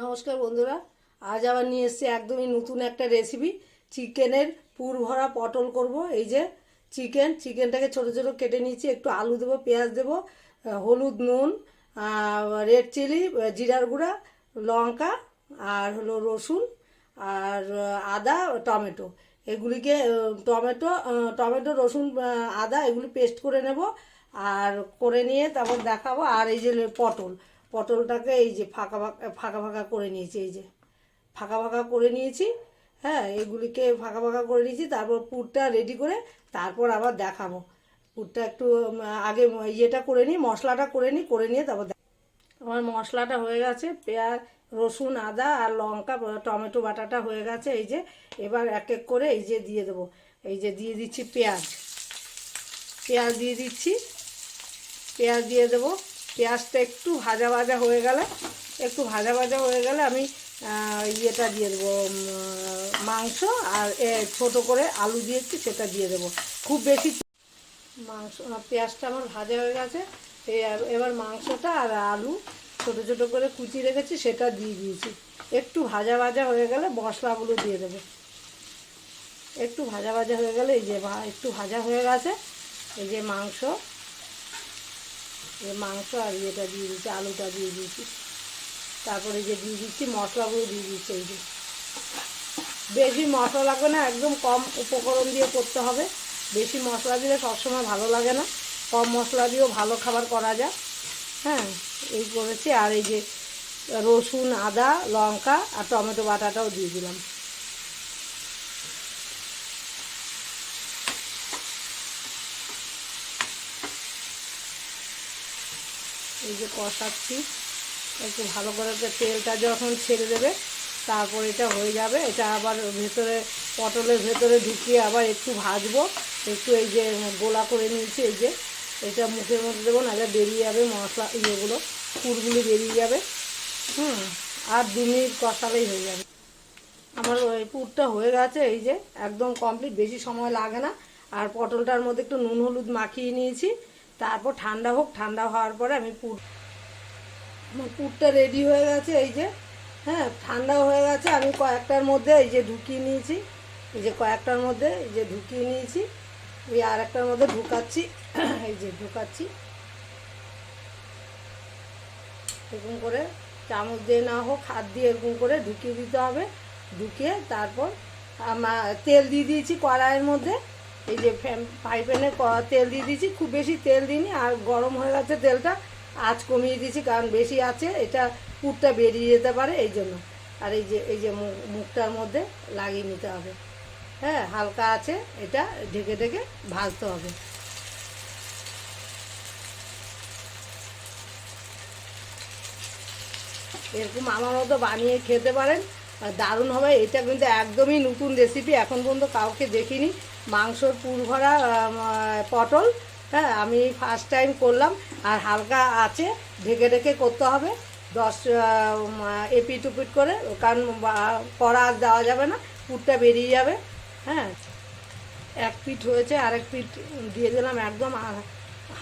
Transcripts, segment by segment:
নমস্কার বন্ধুরা, আজ আবার নিয়ে এসেছি একদমই নতুন একটা রেসিপি চিকেনের পুর ভরা পটল করব। এই যে চিকেন, চিকেনটাকে ছোট ছোট কেটে নিয়েছি, একটু আলু দেবো, পেঁয়াজ দেবো হলুদ, নুন রেড চিলি জিরার গুঁড়া, লঙ্কা, আর হলো রসুন, আর আদা, টমেটো। এগুলিকে টমেটো টমেটো, রসুন আদা, এগুলি পেস্ট করে নেব, আর করে নিয়ে তারপর দেখাবো। আর এই যে পটল পটলটাকে এই যে ফাঁকা ফাঁকা ফাঁকা ফাঁকা করে নিয়েছি, এই যে ফাঁকা ফাঁকা করে নিয়েছি হ্যাঁ এগুলিকে ফাঁকা ফাঁকা করে নিয়েছি, তারপর পুরটা রেডি করে তারপর আবার দেখাবো। পুরটা একটু আগে ইয়েটা করে নিই, মশলাটা করে নিই, করে নিয়ে তারপর আমার মশলাটা হয়ে গেছে, পেঁয়াজ, রসুন, আদা আর লঙ্কা, টমেটো বাটাটা হয়ে গেছে, এই যে এবার এক এক করে এই যে দিয়ে দেবো, এই যে দিয়ে দিচ্ছি পেঁয়াজ। পেঁয়াজ দিয়ে দিচ্ছি, পেঁয়াজ দিয়ে দেবো। পেঁয়াজটা একটু ভাজা ভাজা হয়ে গেলে, একটু ভাজা ভাজা হয়ে গেলে আমি ইয়েটা দিয়ে দেবো মাংস আর ছোট করে আলু দিয়েছি সেটা দিয়ে দেবো। খুব বেশি মাংস পেঁয়াজটা আমার ভাজা হয়ে গেছে এবার মাংসটা আর আলু ছোট ছোট করে কুচি রেখেছি, সেটা দিয়ে দিয়েছি। একটু ভাজা ভাজা হয়ে গেলে মশলাগুলো দিয়ে দেবো। একটু ভাজা ভাজা হয়ে গেলে এই যে একটু ভাজা হয়ে গেছে, এই যে মাংস মাংস আর ইয়েটা দিয়ে দিচ্ছি আলুটা দিয়ে দিচ্ছি তারপরে যে দিয়ে দিচ্ছি, মশলাগুলো দিয়ে দিচ্ছি এই যে। বেশি মশলা লাগবে না, একদম কম উপকরণ দিয়ে করতে হবে। বেশি মশলা দিলে সবসময় ভালো লাগে না। কম মশলা দিয়েও ভালো খাবার করা যায়। হ্যাঁ এই করেছি। আর এই যে রসুন, আদা, লঙ্কা আর টমেটো বাটাটাও দিয়ে দিলাম। এই যে কষাচ্ছি। একটু ভালো করে তেলটা যখন ছেড়ে দেবে, তারপর এটা হয়ে যাবে। এটা আবার ভেতরে, পটলের ভেতরে ঢুকিয়ে আবার একটু ভাজবো। একটু এই যে গোলা করে নিয়েছি, এই যে এটা মুখের মধ্যে দেবো, নাহলে বেরিয়ে যাবে মশলা ইয়েগুলো, পুরগুলি বেরিয়ে যাবে। হুম, আর দু মিনিট কষালেই হয়ে যাবে। আমার ওই পুরটা হয়ে গেছে, এই যে একদম কমপ্লিট বেশি সময় লাগে না। আর পটলটার মধ্যে একটু নুন, হলুদ মাখিয়ে নিয়েছি। তারপর ঠান্ডা হোক, ঠান্ডা হওয়ার পরে আমি পুর আমার পুরটা রেডি হয়ে গেছে, এই যে হ্যাঁ ঠান্ডা হয়ে গেছে, আমি কয়েকটার মধ্যে এই যে ঢুকিয়ে নিয়েছি, এই যে কয়েকটার মধ্যে এই যে ঢুকিয়ে নিয়েছি, এই আর একটার মধ্যে ঢুকাচ্ছি, এই যে ঢুকাচ্ছি। এরকম করে চামচ দিয়ে না হোক, হাত দিয়ে এরকম করে ঢুকিয়ে দিতে হবে, ঢুকিয়ে তারপর আমার তেল দিয়ে দিয়েছি কড়াইয়ের মধ্যে। এই যে ফ্রাই প্যানে তেল দিয়ে দিয়েছি, খুব বেশি তেল দিইনি, আর গরম হয়ে গেছে তেলটা, আঁচ কমিয়ে দিয়েছি, কারণ বেশি আছে, এটা পুরটা বেরিয়ে যেতে পারে, এই জন্য। আর এই যে এই যে মুখটার মধ্যে লাগিয়ে নিতে হবে। হ্যাঁ হালকা আছে, এটা ঢেকে ঢেকে ভাজতে হবে। এরকম আমার মতো বানিয়ে খেতে পারেন দারুণ হবে, এটা কিন্তু একদমই নতুন রেসিপি এখন পর্যন্ত কাউকে দেখিনি। মাংসর পুর ভরা পটল হ্যাঁ আমি ফার্স্ট টাইম করলাম। আর হালকা আছে, ঢেকে ঢেকে করতে হবে। দশ এপিট উপিট করে, কারণ কড়া আর দেওয়া যাবে না, পুরটা বেরিয়ে যাবে হ্যাঁ। এক পিঠ হয়েছে, আরেক পিঠ দিয়ে দিলাম, একদম আর-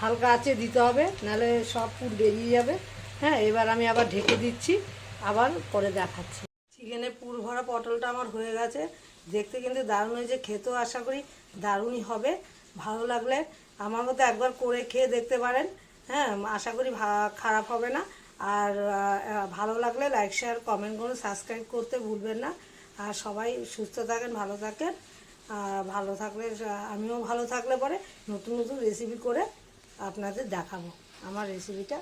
হালকা আছে দিতে হবে, নাহলে সব পুর বেরিয়ে যাবে। হ্যাঁ এবার আমি আবার ঢেকে দিচ্ছি, আবার করে দেখাচ্ছি। চিকেনে পুর ভরা পটলটা আমার হয়ে গেছে। দেখতে কিন্তু দারুণ হয়েছে, খেতেও আশা করি দারুণই হবে। ভালো লাগলে আমার মতো একবার করে খেয়ে দেখতে পারেন। হ্যাঁ আশা করি খারাপ হবে না। আর ভালো লাগলে লাইক শেয়ার কমেন্ট করুন সাবস্ক্রাইব করতে ভুলবেন না। আর সবাই সুস্থ থাকেন, ভালো থাকেন। ভালো থাকলে, আমিও ভালো থাকলে পরে নতুন নতুন রেসিপি করে আপনাদের দেখাবো। আমার রেসিপিটা